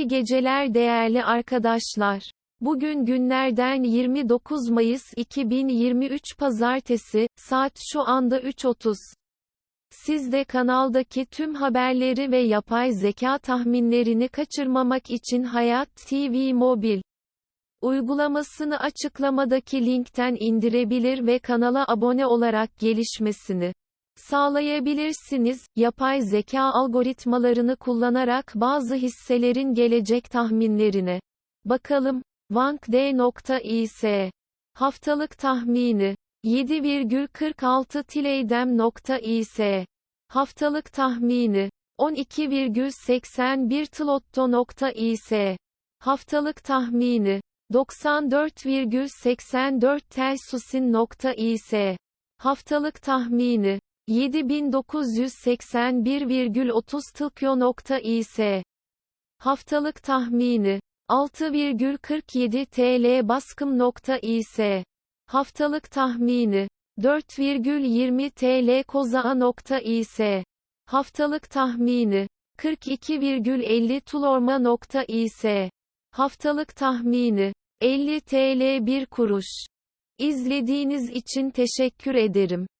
İyi geceler değerli arkadaşlar. Bugün günlerden 29 Mayıs 2023 Pazartesi, saat şu anda 3.30. Siz de kanaldaki tüm haberleri ve yapay zeka tahminlerini kaçırmamak için Hayat TV Mobil uygulamasını açıklamadaki linkten indirebilir ve kanala abone olarak gelişmesini sağlayabilirsiniz. Yapay zeka algoritmalarını kullanarak bazı hisselerin gelecek tahminlerine bakalım. Vank.is Haftalık tahmini. 7,46 Tileydem.is Haftalık tahmini. 12,81 Tlotto.is Haftalık tahmini. 94,84 Telsusin.is Haftalık tahmini 7981,30 Tılkyo.is Haftalık tahmini 6,47 TL baskım.is Haftalık tahmini 4,20 TL kozaa.is Haftalık tahmini 42,50 tulorma.is Haftalık tahmini 50 TL 1 kuruş. İzlediğiniz için teşekkür ederim.